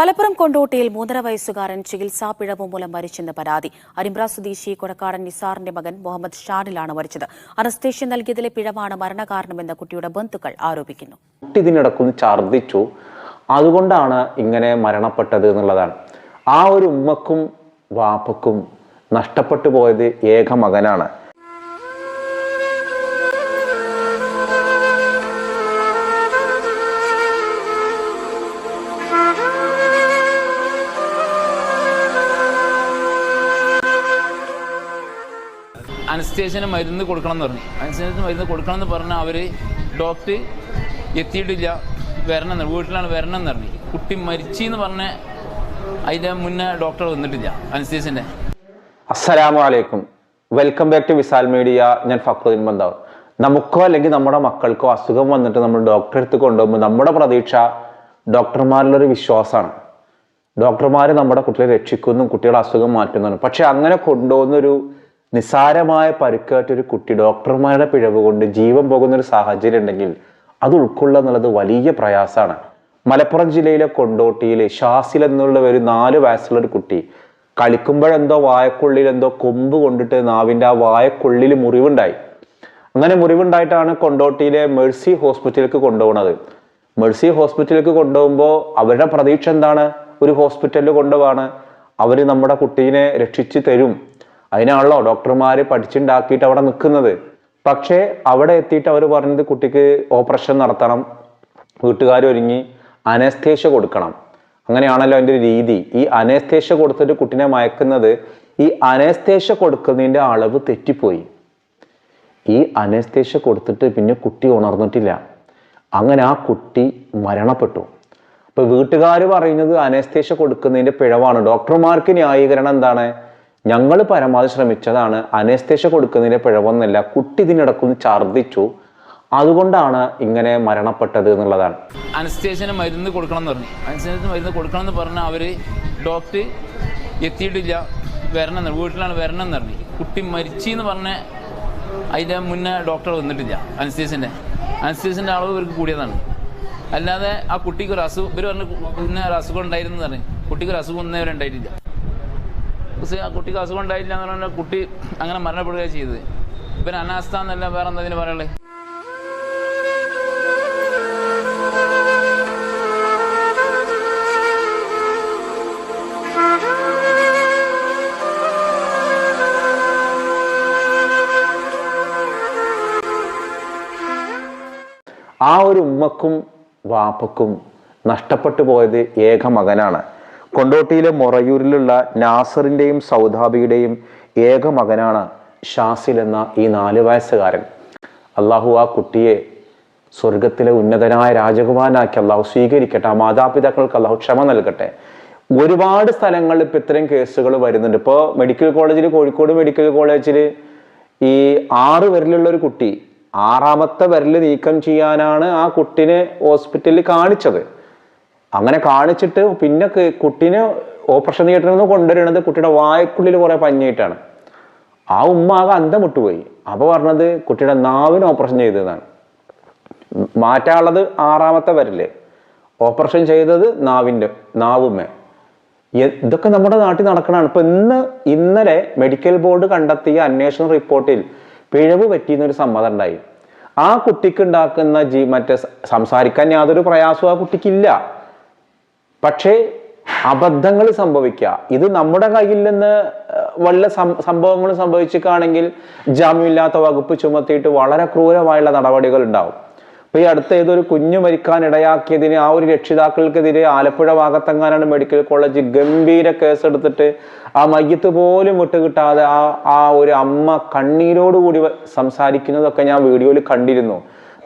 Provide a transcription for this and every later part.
മലപ്പുറം കൊണ്ടോട്ടിയിൽ മൂന്നര വയസ്സുകാരൻ ചികിത്സാ പിഴവ് മൂലം മരിച്ചെന്ന് പരാതി. അരിമ്പ്ര സ്വദേശി കൊടക്കാടൻ നിസാറിന്റെ മകൻ മുഹമ്മദ് ഷാനിലാണ് മരിച്ചത്. അനസ്തേഷ്യ നൽകിയതിലെ പിഴവാണ് മരണകാരണമെന്ന് കുട്ടിയുടെ ബന്ധുക്കൾ ആരോപിക്കുന്നു. കുട്ടി ഇതിനിടക്കൊന്ന് ഛർദ്ദിച്ചു. അതുകൊണ്ടാണ് ഇങ്ങനെ മരണപ്പെട്ടത് എന്നുള്ളതാണ്. ആ ഒരു ഉമ്മക്കും വാപ്പക്കും നഷ്ടപ്പെട്ടു പോയത് ഏക മകനാണ്. അനസ്തേഷ്യന് മരുന്ന് കൊടുക്കണം എന്ന് പറഞ്ഞു. അനസ്തേഷന് മരുന്ന് കൊടുക്കണം എന്ന് പറഞ്ഞാൽ അവർ ഡോക്ടർ എത്തിയിട്ടില്ല വരണം എന്ന് വീട്ടിലാണ് വരണം എന്ന് പറഞ്ഞു. കുട്ടി മരിച്ചു എന്ന് പറഞ്ഞ അതിന്റെ മുന്നേ ഡോക്ടർ വന്നിട്ടില്ല അനസ്തേഷന്റെ അസ്സലാമു അലൈക്കും welcome back to Visal media. ഞാൻ ഫക്രുദ്ദീൻ ബന്ധാവ് നമുക്കോ അല്ലെങ്കിൽ നമ്മുടെ മക്കൾക്കോ അസുഖം വന്നിട്ട് നമ്മൾ ഡോക്ടറെ അടുത്ത് കൊണ്ടുപോകുമ്പോൾ നമ്മുടെ പ്രതീക്ഷ ഡോക്ടർമാരിലൊരു വിശ്വാസമാണ്. ഡോക്ടർമാർ നമ്മുടെ കുട്ടികളെ രക്ഷിക്കുന്നു കുട്ടികളെ അസുഖം മാറ്റുന്നതാണ് പക്ഷെ അങ്ങനെ കൊണ്ടുപോകുന്നൊരു നിസ്സാരമായ പരുക്കേറ്റൊരു കുട്ടി ഡോക്ടർമാരുടെ പിഴവ് കൊണ്ട് ജീവൻ പോകുന്ന ഒരു സാഹചര്യം ഉണ്ടെങ്കിൽ അത് ഉൾക്കൊള്ളുക എന്നുള്ളത് വലിയ പ്രയാസമാണ്. മലപ്പുറം ജില്ലയിലെ കൊണ്ടോട്ടിയിലെ ഷാസിൽ എന്നുള്ള ഒരു നാല് വയസ്സുള്ള ഒരു കുട്ടി കളിക്കുമ്പോഴെന്തോ വായക്കുള്ളിൽ എന്തോ കൊമ്പ് കൊണ്ടിട്ട് നാവിന്റെ ആ വായക്കുള്ളിൽ മുറിവുണ്ടായി. അങ്ങനെ മുറിവുണ്ടായിട്ടാണ് കൊണ്ടോട്ടിയിലെ മെഴ്സി ഹോസ്പിറ്റലിലേക്ക് കൊണ്ടുപോകുന്നത്. മെഴ്സി ഹോസ്പിറ്റലിലേക്ക് കൊണ്ടുപോകുമ്പോൾ അവരുടെ പ്രതീക്ഷ എന്താണ്? ഒരു ഹോസ്പിറ്റലിൽ കൊണ്ടുപോവാണ്. അവർ നമ്മുടെ കുട്ടീനെ രക്ഷിച്ചു തരും. അതിനാണല്ലോ ഡോക്ടർമാർ പഠിച്ചുണ്ടാക്കിയിട്ട് അവിടെ നിൽക്കുന്നത്. പക്ഷേ അവിടെ എത്തിയിട്ട് അവർ പറഞ്ഞത് കുട്ടിക്ക് ഓപ്പറേഷൻ നടത്തണം വീട്ടുകാരൊരുങ്ങി അനസ്തേഷ്യ കൊടുക്കണം. അങ്ങനെയാണല്ലോ അതിന്റെ ഒരു രീതി. ഈ അനസ്തേഷ്യ കൊടുത്തിട്ട് കുട്ടിനെ മയക്കുന്നത് ഈ അനസ്തേഷ്യ കൊടുക്കുന്നതിന്റെ അളവ് തെറ്റിപ്പോയി. ഈ അനസ്തേഷ്യ കൊടുത്തിട്ട് പിന്നെ കുട്ടി ഉണർന്നിട്ടില്ല. അങ്ങനെ ആ കുട്ടി മരണപ്പെട്ടു. അപ്പൊ വീട്ടുകാർ പറയുന്നത് അനസ്തേഷ്യ കൊടുക്കുന്നതിന്റെ പിഴവാണ്. ഡോക്ടർമാർക്ക് ന്യായീകരണം എന്താണ്? ഞങ്ങൾ പരമാവധി ശ്രമിച്ചതാണ്. അനസ്തേഷ്യ കൊടുക്കുന്നതിന് പിഴവൊന്നല്ല കുട്ടി ഇതിനിടക്കൊന്ന് ഛർദ്ദിച്ചു. അതുകൊണ്ടാണ് ഇങ്ങനെ മരണപ്പെട്ടത് എന്നുള്ളതാണ്. അനസ്തേഷന് മരുന്ന് കൊടുക്കണം എന്ന് പറഞ്ഞു. അനസ്തേഷന് മരുന്ന് കൊടുക്കണം എന്ന് പറഞ്ഞാൽ അവർ ഡോക്ടർ എത്തിയിട്ടില്ല വരണം വീട്ടിലാണ് വരണം എന്ന് പറഞ്ഞു. കുട്ടി മരിച്ചു എന്ന് പറഞ്ഞ അതിന്റെ മുന്നേ ഡോക്ടർ വന്നിട്ടില്ല അനസ്തേഷന്റെ അനസ്തേഷന്റെ അളവ് ഇവർക്ക് കൂടിയതാണ്. അല്ലാതെ ആ കുട്ടിക്ക് ഒരു അസുഖം ഇവർ പറഞ്ഞ് പിന്നെ ഒരു അസുഖം ഉണ്ടായിരുന്നു പറഞ്ഞു. കുട്ടിക്ക് ഒരു അസുഖം ഒന്നേ ഉണ്ടായിട്ടില്ല. ആ കുട്ടിക്ക് അസുഖം ഉണ്ടായില്ല എന്ന് പറഞ്ഞാൽ കുട്ടി അങ്ങനെ മരണപ്പെടുകയാണ് ചെയ്തത്. ഇവൻ അനാസ്ഥ എന്നല്ല വേറെ എന്താ ഇതിന് പറയുള്ളത് ആ ഒരു ഉമ്മക്കും വാപ്പക്കും നഷ്ടപ്പെട്ടു പോയത് ഏക മകനാണ്. കൊണ്ടോട്ടിയിലെ മൊറയൂരിലുള്ള നാസറിന്റെയും സൗദാബിയുടെയും ഏക മകനാണ് ഷാസിൽ എന്ന ഈ നാല് വയസ്സുകാരൻ. അള്ളാഹു ആ കുട്ടിയെ സ്വർഗത്തിലെ ഉന്നതനായ രാജകുമാരനാക്കി അള്ളാഹു സ്വീകരിക്കട്ടെ ആ മാതാപിതാക്കൾക്ക് അള്ളാഹു ക്ഷമ നൽകട്ടെ. ഒരുപാട് സ്ഥലങ്ങളിൽ ഇപ്പം ഇത്തരം കേസുകൾ വരുന്നുണ്ട്. ഇപ്പോൾ മെഡിക്കൽ കോളേജിൽ കോഴിക്കോട് മെഡിക്കൽ കോളേജിൽ ഈ ആറ് വിരലുള്ള ഒരു കുട്ടി ആറാമത്തെ വിരൽ നീക്കം ചെയ്യാനാണ് ആ കുട്ടിനെ ഹോസ്പിറ്റലിൽ കാണിച്ചത്. അങ്ങനെ കാണിച്ചിട്ട് പിന്നെ കുട്ടീനെ ഓപ്പറേഷൻ തിയേറ്ററിൽ നിന്ന് കൊണ്ടുവരുന്നത് കുട്ടിയുടെ വായക്കുള്ളിൽ കുറെ പഞ്ഞിട്ടാണ്. ആ ഉമ്മ ആകെ അന്തം വിട്ടുപോയി അപ്പൊ പറഞ്ഞത് കുട്ടിയുടെ നാവിന് ഓപ്പറേഷൻ ചെയ്തതാണ്. മാറ്റാനുള്ളത് ആറാമത്തെ വരൽ. ഓപ്പറേഷൻ ചെയ്തത് നാവിന്റെ നാവുമ്മേ. ഇതൊക്കെ നമ്മുടെ നാട്ടിൽ നടക്കണതാണ്. ഇപ്പൊ ഇന്ന് ഇന്നലെ മെഡിക്കൽ ബോർഡ് കണ്ടെത്തിയ അന്വേഷണ റിപ്പോർട്ടിൽ പിഴവ് പറ്റിയെന്നൊരു സമ്മതം ഉണ്ടായി. ആ കുട്ടിക്ക് ഉണ്ടാക്കുന്ന ജീ മറ്റേ സംസാരിക്കാൻ യാതൊരു പ്രയാസവും ആ കുട്ടിക്കില്ല. പക്ഷേ അബദ്ധങ്ങൾ സംഭവിക്കുക ഇത് നമ്മുടെ കയ്യിൽ നിന്ന് വല്ല സംഭവങ്ങളും സംഭവിച്ചിട്ടാണെങ്കിൽ ജാമ്യമില്ലാത്ത വകുപ്പ് ചുമത്തിയിട്ട് വളരെ ക്രൂരമായുള്ള നടപടികൾ ഉണ്ടാവും. ഇപ്പൊ ഈ അടുത്ത ഏതൊരു കുഞ്ഞു മരിക്കാൻ ഇടയാക്കിയതിന് ആ ഒരു രക്ഷിതാക്കൾക്കെതിരെ ആലപ്പുഴ ഭാഗത്തെങ്ങാനാണ് മെഡിക്കൽ കോളേജ് ഗംഭീര കേസ് എടുത്തിട്ട് ആ മയ്യത്ത് പോലും വിട്ടുകിട്ടാതെ ആ ആ ഒരു അമ്മ കണ്ണീരോടുകൂടി സംസാരിക്കുന്നതൊക്കെ ഞാൻ വീഡിയോയിൽ കണ്ടിരുന്നു.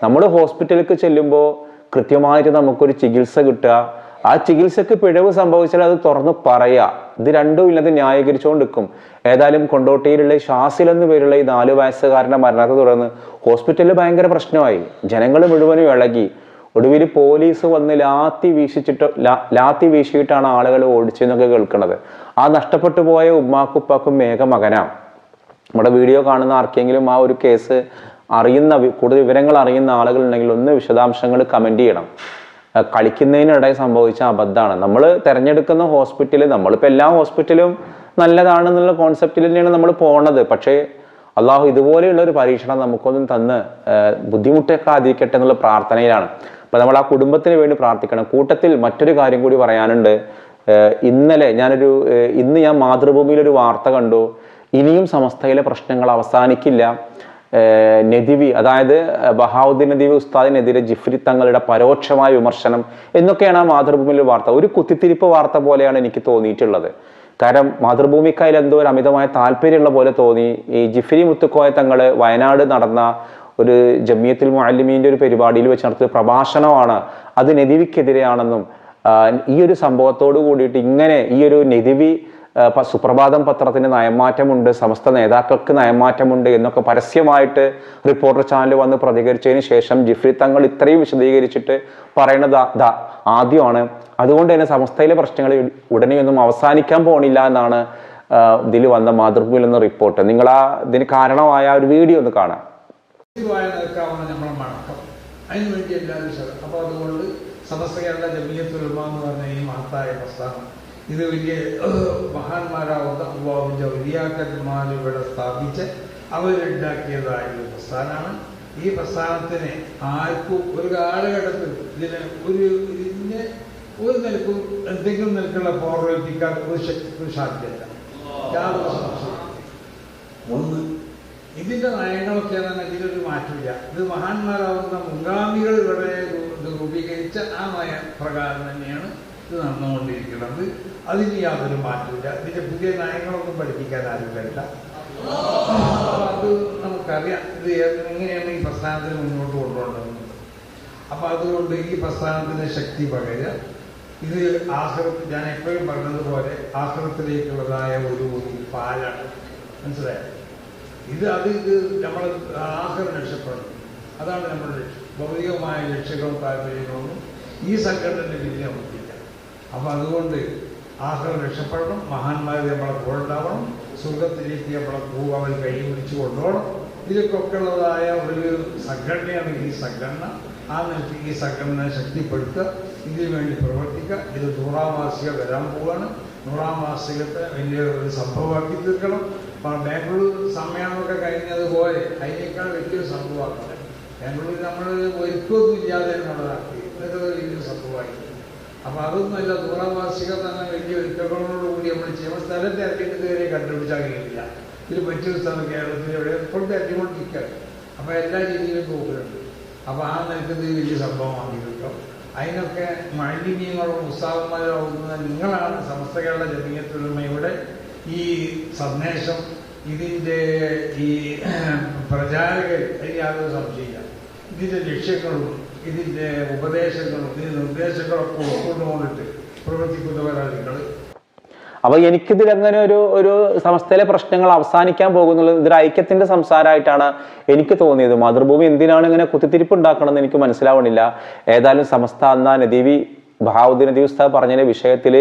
നമ്മൾ ഹോസ്പിറ്റലിലേക്ക് ചെല്ലുമ്പോൾ കൃത്യമായിട്ട് നമുക്കൊരു ചികിത്സ കിട്ടുക. ആ ചികിത്സക്ക് പിഴവ് സംഭവിച്ചാൽ അത് തുറന്ന് പറയാ ഇത് രണ്ടും ഇല്ലാതെ ന്യായീകരിച്ചുകൊണ്ടിരിക്കും. ഏതായാലും കൊണ്ടോട്ടിയിലുള്ള ഷാസിൽ എന്ന പേരുള്ള ഈ നാല് വയസ്സുകാരന്റെ മരണത്തെ തുടർന്ന് ഹോസ്പിറ്റലിൽ ഭയങ്കര പ്രശ്നമായി. ജനങ്ങൾ മുഴുവനും ഇളകി. ഒടുവിൽ പോലീസ് വന്ന് ലാത്തി വീശിച്ചിട്ട് ലാത്തി വീശിയിട്ടാണ് ആളുകൾ ഓടിച്ചെന്നൊക്കെ കേൾക്കുന്നത് ആ നഷ്ടപ്പെട്ടു പോയ ഉമ്മാക്കുപ്പാക്കും മേഘ നമ്മുടെ വീഡിയോ കാണുന്ന ആർക്കെങ്കിലും ആ ഒരു കേസ് അറിയുന്ന കൂടുതൽ വിവരങ്ങൾ അറിയുന്ന ആളുകൾ ഉണ്ടെങ്കിൽ ഒന്ന് വിശദാംശങ്ങൾ കമന്റ് ചെയ്യണം. കളിക്കുന്നതിനിടെ സംഭവിച്ച അബദ്ധമാണ്. നമ്മൾ തിരഞ്ഞെടുക്കുന്ന ഹോസ്പിറ്റൽ നമ്മളിപ്പോൾ എല്ലാ ഹോസ്പിറ്റലും നല്ലതാണെന്നുള്ള കോൺസെപ്റ്റിൽ തന്നെയാണ് നമ്മൾ പോണത്. പക്ഷേ അള്ളാഹു ഇതുപോലെയുള്ള ഒരു പരീക്ഷണം നമുക്കൊന്നും തന്ന് ഏഹ് ബുദ്ധിമുട്ടൊക്കെ ആദ്യിക്കട്ടെ എന്നുള്ള പ്രാർത്ഥനയിലാണ്. അപ്പോൾ നമ്മൾ ആ കുടുംബത്തിന് വേണ്ടി പ്രാർത്ഥിക്കണം. കൂട്ടത്തിൽ മറ്റൊരു കാര്യം കൂടി പറയാനുണ്ട്. ഇന്നലെ ഞാനൊരു ഇന്ന് ഞാൻ മാതൃഭൂമിയിൽ ഒരു വാർത്ത കണ്ടു. ഇനിയും സമസ്തയിലെ പ്രശ്നങ്ങൾ അവസാനിക്കില്ല. നദിവി അതായത് ബഹാവുദ്ദീൻ നദീവി ഉസ്താദിനെതിരെ ജിഫ്രി തങ്ങളുടെ പരോക്ഷമായ വിമർശനം എന്നൊക്കെയാണ് ആ മാതൃഭൂമിയിലെ വാർത്ത. ഒരു കുത്തിത്തിരിപ്പ് വാർത്ത പോലെയാണ് എനിക്ക് തോന്നിയിട്ടുള്ളത്. കാരണം മാതൃഭൂമിക്കായിൽ എന്തോ ഒരു അമിതമായ താല്പര്യമുള്ള പോലെ തോന്നി. ഈ ജിഫ്രി മുത്തുക്കോയ തങ്ങൾ വയനാട് നടന്ന ഒരു ജമിയത്തുൽ മുഅല്ലിമീന്റെ ഒരു പരിപാടിയിൽ വെച്ച് നടത്തിയ പ്രഭാഷണമാണ് അത് നെതിവിക്കെതിരെയാണെന്നും ഈ ഒരു സംഭവത്തോട് കൂടിയിട്ട് ഇങ്ങനെ ഈ ഒരു പ- സുപ്രഭാതം പത്രത്തിന് നയമാറ്റമുണ്ട് സമസ്ത നേതാക്കൾക്ക് നയമാറ്റമുണ്ട് എന്നൊക്കെ പരസ്യമായിട്ട് റിപ്പോർട്ടർ ചാനൽ വന്ന് പ്രതികരിച്ചതിന് ശേഷം ജിഫ്രി തങ്ങൾ ഇത്രയും വിശദീകരിച്ചിട്ട് പറയണത് ആദ്യമാണ്. അതുകൊണ്ട് തന്നെ സമസ്തയിലെ പ്രശ്നങ്ങൾ ഉടനെയൊന്നും അവസാനിക്കാൻ പോണില്ല എന്നാണ് ഇതിൽ വന്ന മാതൃഭൂമിയിൽ നിന്ന് റിപ്പോർട്ട് നിങ്ങൾ ആ ഇതിന് കാരണമായ ഒരു വീഡിയോ ഒന്ന് കാണാം. അതിനു എല്ലാവരും അപ്പോൾ അതുകൊണ്ട് സമസ്ത കേരള എന്ന് പറഞ്ഞ ഈ മഹത്തായ പ്രസ്ഥാനം ഇത് വലിയ മഹാന്മാരാവുന്ന അള്ളാഹുവിന്റെ വലിയാക്കന്മാർ ഇവിടെ സ്ഥാപിച്ച് അവരുണ്ടാക്കിയതായ ഒരു പ്രസ്ഥാനമാണ്. ഈ പ്രസ്ഥാനത്തിന് ആർക്കും ഒരു കാലഘട്ടത്തിൽ ഇതിന് ഒരു ഇതിന് ഒരു നിലക്കും എന്തെങ്കിലും നിലക്കുള്ള പോർവെറ്റിക്കാൻ ഒരു ശക്തി സംശയവും ഒന്ന് ഇതിന്റെ നയങ്ങളൊക്കെ തന്നെ ഇതിലൊരു മാറ്റമില്ല. ഇത് മഹാന്മാരാവുന്ന മുൻഗാമികൾ ഇവിടെ രൂപീകരിച്ച ആ നയ പ്രകാരം തന്നെയാണ്. ഇത് നടന്നുകൊണ്ടിരിക്കുന്നത്. അതിന് യാതൊരു മാറ്റമില്ല ഇതിന്റെ പുതിയ നയങ്ങളൊന്നും പഠിപ്പിക്കാൻ ആരുമില്ല. അത് നമുക്കറിയാം. ഇത് എങ്ങനെയാണ് ഈ പ്രസ്ഥാനത്തിന് മുന്നോട്ട് കൊണ്ടുപോകേണ്ടത് അപ്പൊ അതുകൊണ്ട് ഈ പ്രസ്ഥാനത്തിന് ശക്തി പകരുക. ഇത് ആഹ്റത്ത് ഞാൻ എപ്പോഴും പറഞ്ഞതുപോലെ ആഹ്രത്തിലേക്കുള്ളതായ ഒരു പാല മനസ്സിലായോ? ഇത് അത് ഇത് നമ്മൾ ആഹ്റം രക്ഷപ്പെടണം അതാണ് നമ്മുടെ ലക്ഷ്യം. ഭൗതികമായ ലക്ഷ്യങ്ങളും താല്പര്യങ്ങളൊന്നും ഈ സംഘടനയുടെ വിധി അപ്പൊ അതുകൊണ്ട് ആഹ്ലം രക്ഷപ്പെടണം. മഹാന്മാരെ നമ്മളെ കൂടെ ഉണ്ടാവണം സ്വർഗത്തിലേക്ക് നമ്മളെ പോകാൻ കൈ പിടിച്ചു കൊണ്ടുപോകണം ഇതൊക്കെ ഉള്ളതായ ഒരു സംഘടനയാണ് ഈ സംഘടന. ആ നിലയ്ക്ക് ഈ സംഘടന ശക്തിപ്പെടുത്തുക. ഇതിനു വേണ്ടി പ്രവർത്തിക്കുക. ഇത് നൂറാം വാർഷിക വരാൻ പോവാണ്. നൂറാം വാർഷികത്തെ വലിയ ഒരു സംഭവമാക്കി തീർക്കണം. ബാംഗ്ലൂർ സമ്മേളനമൊക്കെ കഴിഞ്ഞതുപോലെ അതിനേക്കാൾ വലിയൊരു സംഭവമാക്കുന്നത് ബാംഗ്ലൂർ നമ്മൾ ഒരുക്കൊന്നും ഇല്ലാതെ നമ്മളാക്കി ഇതൊക്കെ വലിയൊരു സംഭവമായി അപ്പൊ അതൊന്നുമല്ല വാർഷികം തന്നെ വലിയ ഒരുക്കങ്ങളോടുകൂടി നമ്മൾ ചെയ്യുമ്പോൾ സ്ഥലത്തെ തിരക്കിട്ട് കയറി കണ്ടുപിടിച്ചാൽ കഴിയില്ല. ഇതിൽ മറ്റൊരു സ്ഥലം കേരളത്തിൽ എവിടെ ഇപ്പോൾ തിരക്കിക്കൊണ്ടിരിക്കുകയാണ് അപ്പൊ എല്ലാ രീതിയിലും പോകുന്നുണ്ട്. അപ്പൊ ആ നിലക്കുന്ന ഈ വലിയ സംഭവമാണ് കിട്ടും അതിനൊക്കെ മാലിന്യങ്ങളോ ഉത്സാഹന്മാരോ ആകുന്ന നിങ്ങളാണ്. സമസ്ത കേരള ജനീയത്തിലുമയുടെ ഈ സന്ദേശം ഇതിന്റെ ഈ പ്രചാരകർ അതിന് യാതൊരു സംശയമില്ല ഇതിന്റെ ലക്ഷ്യങ്ങളും ഇതിന്റെ ഉപദേശങ്ങളും ഇതിന്റെ നിർദ്ദേശങ്ങളൊക്കെ ഉൾക്കൊണ്ടുകൊണ്ടിട്ട് പ്രവർത്തിക്കുന്നവരാണ് നിങ്ങൾ. അപ്പൊ എനിക്കിതിൽ അങ്ങനെ ഒരു ഒരു സംസ്ഥയിലെ പ്രശ്നങ്ങൾ അവസാനിക്കാൻ പോകുന്നുള്ളത് ഇതൊരു ഐക്യത്തിന്റെ സംസാരമായിട്ടാണ് എനിക്ക് തോന്നിയത്. മാതൃഭൂമി എന്തിനാണ് ഇങ്ങനെ കുത്തിത്തിരിപ്പ് ഉണ്ടാക്കണമെന്ന് എനിക്ക് മനസ്സിലാവണില്ല. ഏതായാലും സമസ്ത അന്ന നദീവി ബഹാവുദ്ദീൻ നദീ ഉസ്താദ് പറഞ്ഞ വിഷയത്തിൽ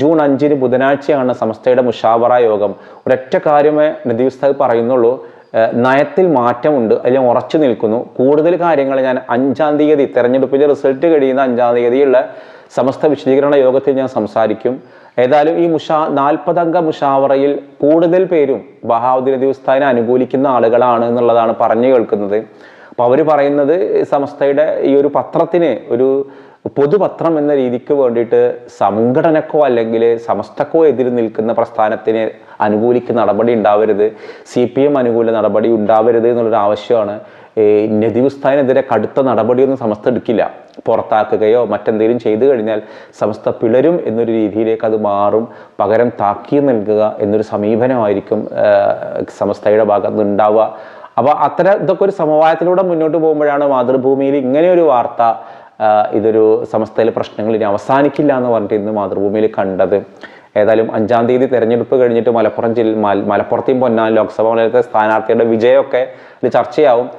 ജൂൺ അഞ്ചിന് ബുധനാഴ്ചയാണ് സമസ്തയുടെ മുഷാവറ യോഗം. ഒരൊറ്റ കാര്യമേ നദീ ഉസ്താദ് പറയുന്നുള്ളൂ. നയത്തിൽ മാറ്റമുണ്ട്. അതിൽ ഉറച്ചു നിൽക്കുന്നു. കൂടുതൽ കാര്യങ്ങൾ ഞാൻ അഞ്ചാം തീയതി തെരഞ്ഞെടുപ്പിന്റെ റിസൾട്ട് കഴിയുന്ന അഞ്ചാം തീയതിയുള്ള സമസ്ത വിശദീകരണ യോഗത്തിൽ ഞാൻ സംസാരിക്കും. ഏതായാലും ഈ മുഷാ നാൽപ്പതംഗ മുഷാവറയിൽ കൂടുതൽ പേരും ബഹാവുദ്ദീൻ നദി അനുകൂലിക്കുന്ന ആളുകളാണ് എന്നുള്ളതാണ് പറഞ്ഞു കേൾക്കുന്നത്. അപ്പോൾ അവർ പറയുന്നത് സമസ്തയുടെ ഈ ഒരു പത്രത്തിന് ഒരു പൊതുപത്രം എന്ന രീതിക്ക് വേണ്ടിയിട്ട് സംഘടനക്കോ അല്ലെങ്കിൽ സമസ്തക്കോ എതിര് നിൽക്കുന്ന പ്രസ്ഥാനത്തിന് അനുകൂലിക്കുന്ന നടപടി ഉണ്ടാവരുത് സി പി എം അനുകൂല നടപടി ഉണ്ടാവരുത് എന്നുള്ളൊരു ആവശ്യമാണ്. ഈ കടുത്ത നടപടിയൊന്നും സമസ്ത എടുക്കില്ല. പുറത്താക്കുകയോ മറ്റെന്തെങ്കിലും ചെയ്തു കഴിഞ്ഞാൽ സമസ്ത പിളരും എന്നൊരു രീതിയിലേക്ക് അത് മാറും. പകരം താക്കി നൽകുക എന്നൊരു സമീപനമായിരിക്കും സമസ്തയുടെ ഭാഗത്ത് ഉണ്ടാവുക. അപ്പോൾ അത്തരം ഇതൊക്കെ ഒരു സമവായത്തിലൂടെ മുന്നോട്ട് പോകുമ്പോഴാണ് മാതൃഭൂമിയിൽ ഇങ്ങനെ ഒരു വാർത്ത ഇതൊരു സമസ്തയിലെ പ്രശ്നങ്ങൾ ഇനി അവസാനിക്കില്ല എന്ന് പറഞ്ഞിട്ട് ഇന്ന് മാതൃഭൂമിയിൽ കണ്ടത്. ഏതായാലും അഞ്ചാം തീയതി തെരഞ്ഞെടുപ്പ് കഴിഞ്ഞിട്ട് മലപ്പുറം ജില്ല മല- മലപ്പുറത്തെയും പൊന്നാൻ ലോക്സഭാ മണ്ഡലത്തെ സ്ഥാനാർത്ഥിയുടെ വിജയമൊക്കെ ഇത് ചർച്ചയാവും.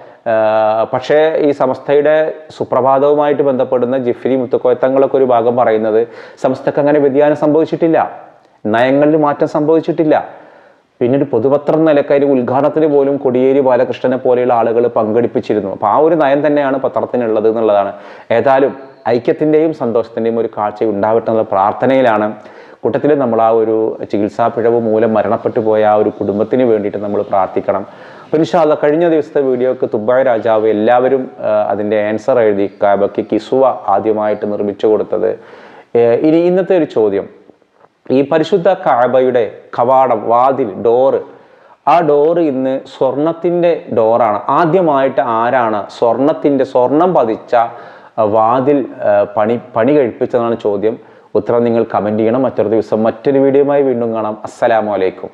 പക്ഷേ ഈ സമസ്തയുടെ സുപ്രഭാതവുമായിട്ട് ബന്ധപ്പെടുന്ന ജിഫ്രി മുത്തുക്കോയത്തങ്ങളൊക്കെ ഒരു ഭാഗം പറയുന്നത് സമസ്തക്ക് അങ്ങനെ വ്യതിയാനം സംഭവിച്ചിട്ടില്ല. നയങ്ങളിൽ മാറ്റം സംഭവിച്ചിട്ടില്ല. പിന്നെ ഒരു പൊതുപത്രം നിലക്കാർ ഉദ്ഘാടനത്തിന് പോലും കൊടിയേരി ബാലകൃഷ്ണനെ പോലെയുള്ള ആളുകൾ പങ്കെടുപ്പിച്ചിരുന്നു. അപ്പോൾ ആ ഒരു നയം തന്നെയാണ് പത്രത്തിനുള്ളത് എന്നുള്ളതാണ്. ഏതായാലും ഐക്യത്തിന്റെയും സന്തോഷത്തിന്റെയും ഒരു കാഴ്ച ഉണ്ടാവട്ടെ എന്നുള്ള പ്രാർത്ഥനയിലാണ് കൂട്ടത്തിൽ നമ്മൾ ആ ഒരു ചികിത്സാ പിഴവ് മൂലം മരണപ്പെട്ടു പോയ ആ ഒരു കുടുംബത്തിന് വേണ്ടിയിട്ട് നമ്മൾ പ്രാർത്ഥിക്കണം. അപ്പോൾ ഇൻഷാല്ല കഴിഞ്ഞ ദിവസത്തെ വീഡിയോക്ക് തുബായ് രാജാവ് എല്ലാവരും അതിന്റെ ആൻസർ എഴുതി കാബയ്ക്ക് കിസുവ ആദ്യമായിട്ട് നിർമ്മിച്ചു കൊടുത്തത്. ഇനി ഇന്നത്തെ ഒരു ചോദ്യം. ഈ പരിശുദ്ധ കാബയുടെ കവാടം വാതിൽ ഡോറ് ആ ഡോറ് ഇന്ന് സ്വർണത്തിന്റെ ഡോറാണ് ആദ്യമായിട്ട് ആരാണ് സ്വർണത്തിന്റെ സ്വർണം പതിച്ച വാതിൽ പണി പണി കഴിപ്പിച്ചതാണ് ചോദ്യം. ഉത്തരം നിങ്ങൾ കമന്റ് ചെയ്യണം. മറ്റൊരു ദിവസം മറ്റൊരു വീഡിയോയുമായി വീണ്ടും കാണാം. അസ്സലാമു അലൈക്കും.